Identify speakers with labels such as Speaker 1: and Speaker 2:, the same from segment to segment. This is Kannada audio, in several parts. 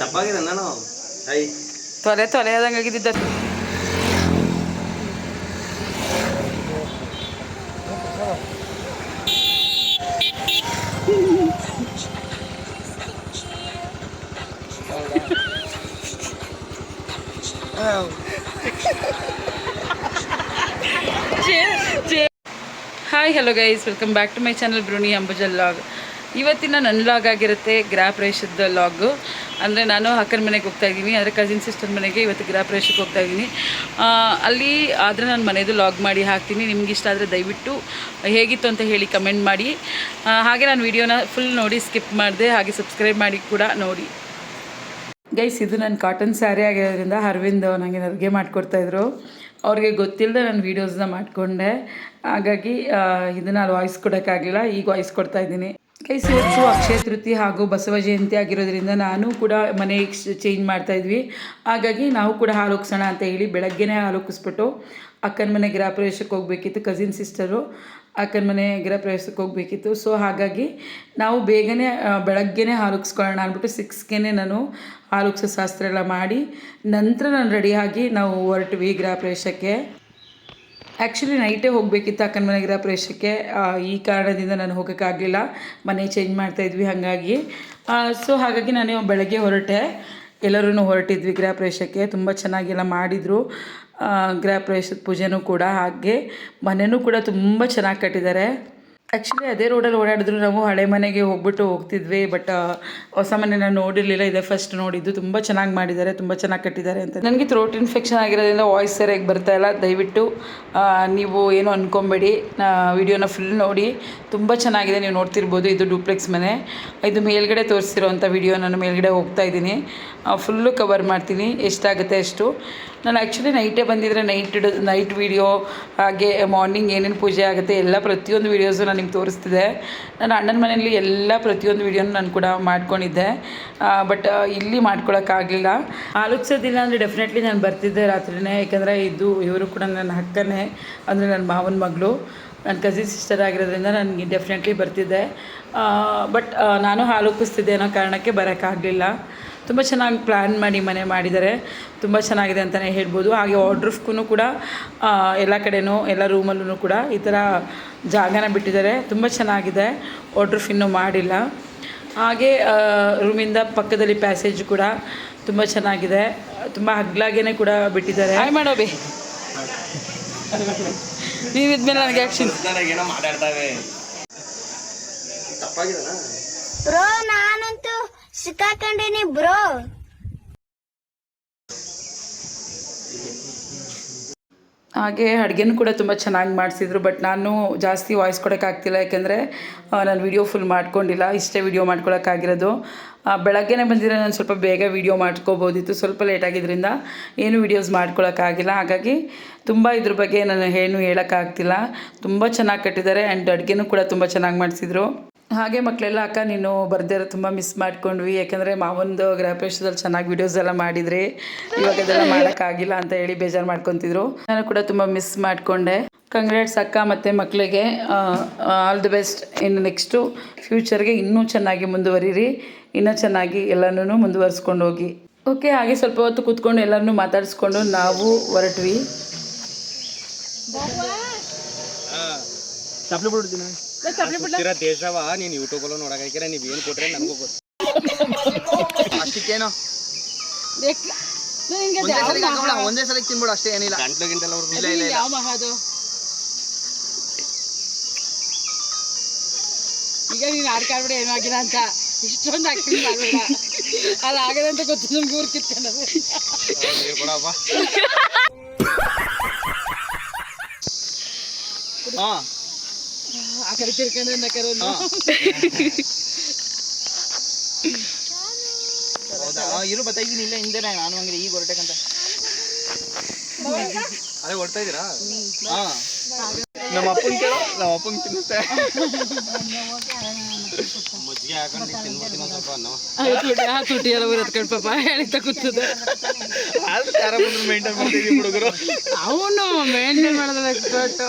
Speaker 1: తప్పాకిదన్నా అయి
Speaker 2: త్వరే త్వరే ఏదంగా ఇది hi hello guys welcome back to my channel Brunei அம்புஜல் லாக் ಇವತ್ತಿನ ನನ್ನ ಲಾಗ್ ಆಗಿರುತ್ತೆ ಗೃಹ ಪ್ರವೇಶದ ಲಾಗು ಅಂದರೆ ನಾನು ಅಕ್ಕನ ಮನೆಗೆ ಹೋಗ್ತಾ ಇದ್ದೀನಿ ಅಂದರೆ ಕಸಿನ್ ಸಿಸ್ಟರ್ ಮನೆಗೆ ಇವತ್ತು ಗೃಹ ಪ್ರವೇಶಕ್ಕೆ ಹೋಗ್ತಾ ಇದ್ದೀನಿ. ಅಲ್ಲಿ ಆದರೆ ನಾನು ಮನೆಯದು ಲಾಗ್ ಮಾಡಿ ಹಾಕ್ತೀನಿ. ನಿಮ್ಗೆ ಇಷ್ಟ ಆದರೆ ದಯವಿಟ್ಟು ಹೇಗಿತ್ತು ಅಂತ ಹೇಳಿ ಕಮೆಂಟ್ ಮಾಡಿ. ಹಾಗೆ ನಾನು ವಿಡಿಯೋನ ಫುಲ್ ನೋಡಿ ಸ್ಕಿಪ್ ಮಾಡಿದೆ, ಹಾಗೆ ಸಬ್ಸ್ಕ್ರೈಬ್ ಮಾಡಿ ಕೂಡ ನೋಡಿ. ಗೈಸ್ ಇದು ನನ್ನ ಕಾಟನ್ ಸ್ಯಾರಿ ಆಗಿರೋದ್ರಿಂದ ಅರವಿಂದ್ ನನಗೆ ಅಡುಗೆ ಮಾಡಿಕೊಡ್ತಾಯಿದ್ರು ಅವ್ರಿಗೆ ಗೊತ್ತಿಲ್ಲದೆ ನಾನು ವೀಡಿಯೋಸ್ನ ಮಾಡಿಕೊಂಡೆ. ಹಾಗಾಗಿ ಇದನ್ನು ವಾಯ್ಸ್ ಕೊಡೋಕ್ಕಾಗಲಿಲ್ಲ. ಈಗ ವಾಯ್ಸ್ ಕೊಡ್ತಾ ಇದ್ದೀನಿ ಸೇರಿಸು ಅಕ್ಷಯ ತೃತೀಯ ಹಾಗೂ ಬಸವ ಜಯಂತಿ ಆಗಿರೋದ್ರಿಂದ ನಾನು ಕೂಡ ಮನೆ ಚೇಂಜ್ ಮಾಡ್ತಾ ಇದ್ವಿ. ಹಾಗಾಗಿ ನಾವು ಕೂಡ ಹಾಲು ಅಂತ ಹೇಳಿ ಬೆಳಗ್ಗೆನೇ ಹಾಲು ಅಕ್ಕನ ಮನೆ ಗೃಹ ಪ್ರವೇಶಕ್ಕೆ ಹೋಗಬೇಕಿತ್ತು ಕಸಿನ್ ಸಿಸ್ಟರು ಅಕ್ಕನ ಮನೆ ಗೃಹ ಪ್ರವೇಶಕ್ಕೆ ಹೋಗಬೇಕಿತ್ತು. ಸೊ ಹಾಗಾಗಿ ನಾವು ಬೇಗನೆ ಬೆಳಗ್ಗೆನೇ ಹಾಲು ಅಂದ್ಬಿಟ್ಟು ಸಿಕ್ಸ್ಗೆ ನಾನು ಹಾಲು ಶಾಸ್ತ್ರ ಎಲ್ಲ ಮಾಡಿ ನಂತರ ನಾನು ರೆಡಿಯಾಗಿ ನಾವು ಹೊರಟ್ವಿ ಗೃಹ ಪ್ರವೇಶಕ್ಕೆ. ಆ್ಯಕ್ಚುಲಿ ನೈಟೇ ಹೋಗಬೇಕಿತ್ತು ಅಕ್ಕನ ಮನೆ ಗೃಹ ಪ್ರವೇಶಕ್ಕೆ ಈ ಕಾರಣದಿಂದ ನಾನು ಹೋಗೋಕ್ಕಾಗಲಿಲ್ಲ. ಮನೆ ಚೇಂಜ್ ಮಾಡ್ತಾಯಿದ್ವಿ ಹಾಗಾಗಿ. ಸೊ ಹಾಗಾಗಿ ನಾನು ಬೆಳಗ್ಗೆ ಹೊರಟೆ. ಎಲ್ಲರೂ ಹೊರಟಿದ್ವಿ ಗೃಹ ಪ್ರವೇಶಕ್ಕೆ ತುಂಬ ಚೆನ್ನಾಗೆಲ್ಲ ಮಾಡಿದರು. ಗೃಹ ಪ್ರವೇಶದ ಪೂಜೆನೂ ಕೂಡ ಹಾಗೆ. ಮನೆಯೂ ಕೂಡ ತುಂಬ ಚೆನ್ನಾಗಿ ಕಟ್ಟಿದ್ದಾರೆ. ಆ್ಯಕ್ಚುಲಿ ಅದೇ ರೋಡಲ್ಲಿ ಓಡಾಡಿದ್ರು ನಾವು ಹಳೆ ಮನೆಗೆ ಹೋಗ್ಬಿಟ್ಟು ಹೋಗ್ತಿದ್ವಿ ಬಟ್ ಹೊಸ ಮನೆ ನಾನು ನೋಡಿರಲಿಲ್ಲ. ಇದೆ ಫಸ್ಟ್ ನೋಡಿದ್ದು. ತುಂಬ ಚೆನ್ನಾಗಿ ಮಾಡಿದ್ದಾರೆ, ತುಂಬ ಚೆನ್ನಾಗಿ ಕಟ್ಟಿದ್ದಾರೆ ಅಂತ. ನನಗೆ ಥ್ರೋಟ್ ಇನ್ಫೆಕ್ಷನ್ ಆಗಿರೋದ್ರಿಂದ ವಾಯ್ಸ್ ಸರಿಯಾಗಿ ಬರ್ತಾ ಇಲ್ಲ. ದಯವಿಟ್ಟು ನೀವು ಏನು ಅಂದ್ಕೊಬೇಡಿ ವಿಡಿಯೋನ ಫುಲ್ ನೋಡಿ. ತುಂಬ ಚೆನ್ನಾಗಿದೆ. ನೀವು ನೋಡ್ತಿರ್ಬೋದು. ಇದು ಡೂಪ್ಲೆಕ್ಸ್ ಮನೆ. ಇದು ಮೇಲ್ಗಡೆ ತೋರಿಸಿರೋವಂಥ ವಿಡಿಯೋ. ನಾನು ಮೇಲ್ಗಡೆ ಹೋಗ್ತಾ ಇದ್ದೀನಿ. ಫುಲ್ಲು ಕವರ್ ಮಾಡ್ತೀನಿ. ಎಷ್ಟಾಗುತ್ತೆ ಅಷ್ಟು. ನಾನು ಆ್ಯಕ್ಚುಲಿ ನೈಟೇ ಬಂದಿದ್ದರೆ ನೈಟ್ ನೈಟ್ ವಿಡಿಯೋ ಹಾಗೆ ಮಾರ್ನಿಂಗ್ ಏನೇನು ಪೂಜೆ ಆಗುತ್ತೆ, ಎಲ್ಲ ಪ್ರತಿಯೊಂದು ವೀಡಿಯೋಸು ನಾನು ನಿಮ್ಗೆ ತೋರಿಸ್ತಿದೆ. ನನ್ನ ಅಣ್ಣನ ಮನೆಯಲ್ಲಿ ಎಲ್ಲ ಪ್ರತಿಯೊಂದು ವೀಡಿಯೋನು ನಾನು ಕೂಡ ಮಾಡ್ಕೊಂಡಿದ್ದೆ. ಬಟ್ ಇಲ್ಲಿ ಮಾಡ್ಕೊಳಕ್ಕಾಗಲಿಲ್ಲ ಆಲೋಚಿಸೋದಿಲ್ಲ ಅಂದರೆ ಡೆಫಿನೆಟ್ಲಿ ನಾನು ಬರ್ತಿದ್ದೆ ರಾತ್ರಿನೇ. ಯಾಕಂದರೆ ಇದು ಇವರು ಕೂಡ ನನ್ನ ಹಕ್ಕನೇ ಅಂದರೆ ನನ್ನ ಮಾವನ ಮಗಳು. ನನ್ನ ಕಸಿನ್ ಸಿಸ್ಟರ್ ಆಗಿರೋದ್ರಿಂದ ನನಗೆ ಡೆಫಿನೆಟ್ಲಿ ಬರ್ತಿದ್ದೆ. ಬಟ್ ನಾನು ಹಾಲು ಅನ್ನೋ ಕಾರಣಕ್ಕೆ ಬರೋಕ್ಕಾಗಲಿಲ್ಲ ತುಂಬ ಚೆನ್ನಾಗಿ ಪ್ಲ್ಯಾನ್ ಮಾಡಿ ಮನೆ ಮಾಡಿದ್ದಾರೆ. ತುಂಬ ಚೆನ್ನಾಗಿದೆ ಅಂತಲೇ ಹೇಳ್ಬೋದು. ಹಾಗೆ ವಾರ್ಡ್ರೂಫ್ಗೂ ಕೂಡ ಎಲ್ಲ ಕಡೆಯೂ ಎಲ್ಲ ರೂಮಲ್ಲೂ ಕೂಡ ಈ ಥರ ಜಾಗನ ಬಿಟ್ಟಿದ್ದಾರೆ. ತುಂಬ ಚೆನ್ನಾಗಿದೆ. ವಾರ್ಡ್ರೂಫ್ ಇನ್ನೂ ಮಾಡಿಲ್ಲ. ಹಾಗೆ ರೂಮಿಂದ ಪಕ್ಕದಲ್ಲಿ ಪ್ಯಾಸೇಜ್ ಕೂಡ ತುಂಬ ಚೆನ್ನಾಗಿದೆ. ತುಂಬ ಹಗ್ಲಾಗೇ ಕೂಡ ಬಿಟ್ಟಿದ್ದಾರೆ. ಹಾಯ್ ಮಾಡೋಬಿ ನೀವಿದ್ಮೇಲೆ ನನಗೆ ಆ್ಯಕ್ಷನ್
Speaker 1: ನನಗೇನೋ ಮಾತಾಡ್ತಾವೆ ತಪ್ಪಾಗಿದನಾ
Speaker 3: ಬ್ರೋ ನಾನಂತೂ ಸಿಕ್ಕಾಕೊಂಡಿನಿ ಬ್ರೋ.
Speaker 2: ಹಾಗೆ ಅಡುಗೆನೂ ಕೂಡ ತುಂಬ ಚೆನ್ನಾಗಿ ಮಾಡಿಸಿದ್ರು ಬಟ್ ನಾನು ಜಾಸ್ತಿ ವಾಯ್ಸ್ ಕೊಡೋಕ್ಕಾಗ್ತಿಲ್ಲ ಯಾಕೆಂದರೆ ನಾನು ವಿಡಿಯೋ ಫುಲ್ ಮಾಡ್ಕೊಂಡಿಲ್ಲ, ಇಷ್ಟೇ ವಿಡಿಯೋ ಮಾಡ್ಕೊಳಕ್ಕಾಗಿರೋದು ಬೆಳಗ್ಗೆನೇ ಬಂದಿರೋ ನಾನು ಸ್ವಲ್ಪ ಬೇಗ ವಿಡಿಯೋ ಮಾಡ್ಕೋಬೋದಿತ್ತು, ಸ್ವಲ್ಪ ಲೇಟ್ ಆಗಿದ್ದರಿಂದ ಏನು ವೀಡಿಯೋಸ್ ಮಾಡ್ಕೊಳಕ್ಕಾಗಿಲ್ಲ ಹಾಗಾಗಿ ತುಂಬ ಇದ್ರ ಬಗ್ಗೆ ನಾನು ಏನು ಹೇಳೋಕ್ಕಾಗ್ತಿಲ್ಲ ತುಂಬ ಚೆನ್ನಾಗಿ ಕಟ್ಟಿದ್ದಾರೆ ಆ್ಯಂಡ್ ಅಡುಗೆನೂ ಕೂಡ ತುಂಬ ಚೆನ್ನಾಗಿ ಮಾಡಿಸಿದ್ರು. ಹಾಗೆ ಮಕ್ಕಳೆಲ್ಲ ಅಕ್ಕ, ನೀನು ಬರ್ದೇ ಇರೋ ತುಂಬ ಮಿಸ್ ಮಾಡ್ಕೊಂಡ್ವಿ. ಯಾಕಂದರೆ ಮಾವೊಂದು ಗೃಹಪ್ರವೇಶದಲ್ಲಿ ಚೆನ್ನಾಗಿ ವೀಡಿಯೋಸ್ ಎಲ್ಲ ಮಾಡಿದ್ರಿ ಇವಾಗ ಅದೆಲ್ಲ ಮಾಡೋಕ್ಕಾಗಿಲ್ಲ ಅಂತ ಹೇಳಿ ಬೇಜಾರು ಮಾಡ್ಕೊತಿದ್ರು. ನಾನು ಕೂಡ ತುಂಬ ಮಿಸ್ ಮಾಡಿಕೊಂಡೆ. ಕಂಗ್ರಾಟ್ಸ್ ಅಕ್ಕ ಮತ್ತು ಮಕ್ಕಳಿಗೆ ಆಲ್ ದಿ ಬೆಸ್ಟ್ ಇನ್ನು ನೆಕ್ಸ್ಟು ಫ್ಯೂಚರ್ಗೆ ಇನ್ನೂ ಚೆನ್ನಾಗಿ ಮುಂದುವರಿರಿ. ಇನ್ನೂ ಚೆನ್ನಾಗಿ ಎಲ್ಲನೂ ಮುಂದುವರಿಸ್ಕೊಂಡು ಹೋಗಿ. ಓಕೆ, ಹಾಗೆ ಸ್ವಲ್ಪ ಹೊತ್ತು ಕೂತ್ಕೊಂಡು ಎಲ್ಲರನ್ನೂ ಮಾತಾಡಿಸ್ಕೊಂಡು ನಾವು ಹೊರಟ್ವಿ.
Speaker 1: ಸುತ್ತಿರೋ ದೇಶವ ನೀನು ಯೂಟ್ಯೂಬಲ್ಲೂ ನೋಡಕ್ಕೆ ನೀವು ಏನು ಕೊಟ್ರೆ ನನಗೂ ಗೊತ್ತು. ಅಷ್ಟಕ್ಕೇನು? ಒಂದೇ ಸಲ ಹಾಕೊಂಬಿಡ ಒಂದೇ ಸಲ ತಿನ್ಬಿಡು ಅಷ್ಟೇ ಏನಿಲ್ಲ. ಗಂಟ್ಲು ಗಿಂಟೆಲ್ಲ ಇಲ್ಲ ಇಲ್ಲ ಇಲ್ಲ
Speaker 2: ಈಗ ನೀನು ಆಡ್ಕಾಡ್ಬಿಡ ಏನೂ ಆಗಿಲ್ಲ ಅಂತ. ಇಷ್ಟೊಂದು ಆಕ್ಟಿಂಗ್ ಮಾಡಬೇಡ. ಅದು ಆಗದೆ ಅಂತ ಗೊತ್ತು ನಮ್ಗೆ ಊರು ಕಿತ್ಕೊಳ್ಳೋದು
Speaker 1: ನೀರು ಕೊಡಪ್ಪ ಹಾ ಹೌದಾ? ಆ, ಇರು ಇದ್ದೀನಿ ಇಲ್ಲ ಹಿಂದೆ ನಾನು ಹಂಗ್ರೆ ಈಗ ಹೊರಟಕ್ಕಂತ ಅದೇ ಹೊರಡ್ತಾ ಇದ್ದೀರಾ? ಹಾ. ನಮ್ಮ ಅಪ್ಪನ ಕೇಳೋ ನಮ್ಮ ಅಪ್ಪನ ತಿನ್ನುತ್ತೆ. ಮಜ್ಜಿಗೆ ಹಾಕೊಂಡು ಸ್ವಲ್ಪ ಅನ್ನೋ.
Speaker 2: ತುಟಿ ಎಲ್ಲ ಬರೋದ್ಕೊಂಡು ಪಾಪ ಹೇಳಿತ ಕೂತದ.
Speaker 1: ಮೇಂಟೈನ್ ಮಾಡ್ತೀವಿ ಹುಡುಗರು?
Speaker 2: ಅವನು ಮೇಂಟೈನ್ ಮಾಡೋದ್ರ ಎಕ್ಸ್ಪರ್ಟು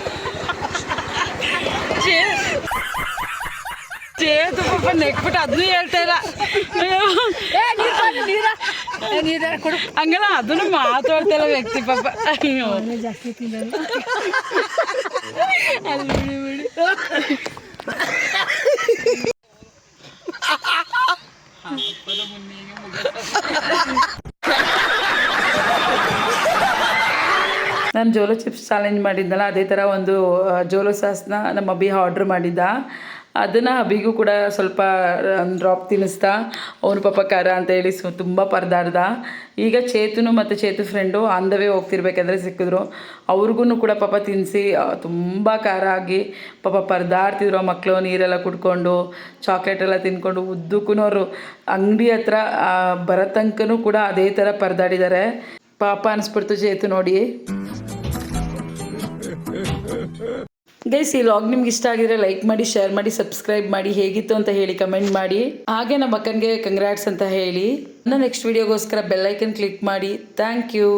Speaker 2: ಚೇತು ಪಾಪ ನೆಕ್ಬಿಟ್ಟು ಅದನ್ನೂ ಹೇಳ್ತಾ ಇಲ್ಲ ಅಯ್ಯೋ. ಹಂಗಲ್ಲ ಅದನ್ನು ಮಾತಾಡ್ತಾ ಇಲ್ಲ ವ್ಯಕ್ತಿ ಪಾಪ ಅಯ್ಯೋ ಅಲ್ಲಿ ಬಿಡಿ ಬಿಡಿ ನಾನು ಜೋಲೋ ಚಿಪ್ಸ್ ಚಾಲೆಂಜ್ ಮಾಡಿದ್ನಲ್ಲ, ಅದೇ ಥರ ಒಂದು ಜೋಲೋ ಸಾಸ್ನ ನಮ್ಮ ಅಬ್ಬಿ ಆರ್ಡ್ರ್ ಮಾಡಿದ್ದ. ಅದನ್ನು ಅಭಿಗೂ ಕೂಡ ಸ್ವಲ್ಪ ಡ್ರಾಪ್ ತಿನ್ನಿಸ್ತಾ ಅವನು ಪಾಪ ಖಾರ ಅಂತ ಹೇಳಿ ಸು, ತುಂಬ ಪರದಾಡ್ದ. ಈಗ ಚೇತುನು ಮತ್ತು ಚೇತು ಫ್ರೆಂಡು ಆನ್ ದ ಹೋಗ್ತಿರ್ಬೇಕಾದ್ರೆ ಸಿಕ್ಕಿದ್ರು. ಅವ್ರಿಗೂ ಕೂಡ ಪಾಪ ತಿನ್ನಿಸಿ ತುಂಬ ಖಾರ ಆಗಿ ಪಾಪ ಪರದಾಡ್ತಿದ್ರು ಆ ಮಕ್ಕಳು ನೀರೆಲ್ಲ ಕುಡ್ಕೊಂಡು ಚಾಕ್ಲೇಟ್ ಎಲ್ಲ ತಿನ್ಕೊಂಡು ಉದ್ದಕ್ಕೂ ಅವರು ಅಂಗಡಿ ಹತ್ರ ಬರೋ ತನಕನೂ ಕೂಡ ಅದೇ ಥರ ಪರದಾಡಿದ್ದಾರೆ ಪಾಪ ಅನಿಸ್ಬಿಡ್ತು ಚೇತು ನೋಡಿ. ಗೈಸ್ ಈ ಲಾಗ್ ನಿಮ್ಗೆ ಇಷ್ಟ ಆಗಿದ್ರೆ ಲೈಕ್ ಮಾಡಿ ಶೇರ್ ಮಾಡಿ ಸಬ್ಸ್ಕ್ರೈಬ್ ಮಾಡಿ, ಹೇಗಿತ್ತು ಅಂತ ಹೇಳಿ ಕಮೆಂಟ್ ಮಾಡಿ. ಹಾಗೆ ನಮ್ಮ ಅಕ್ಕನಿಗೆ ಕಂಗ್ರಾಟ್ಸ್ ಅಂತ ಹೇಳಿ. ನನ್ನ ನೆಕ್ಸ್ಟ್ ವಿಡಿಯೋಗೋಸ್ಕರ ಬೆಲ್ಲೈಕನ್ ಕ್ಲಿಕ್ ಮಾಡಿ. Thank you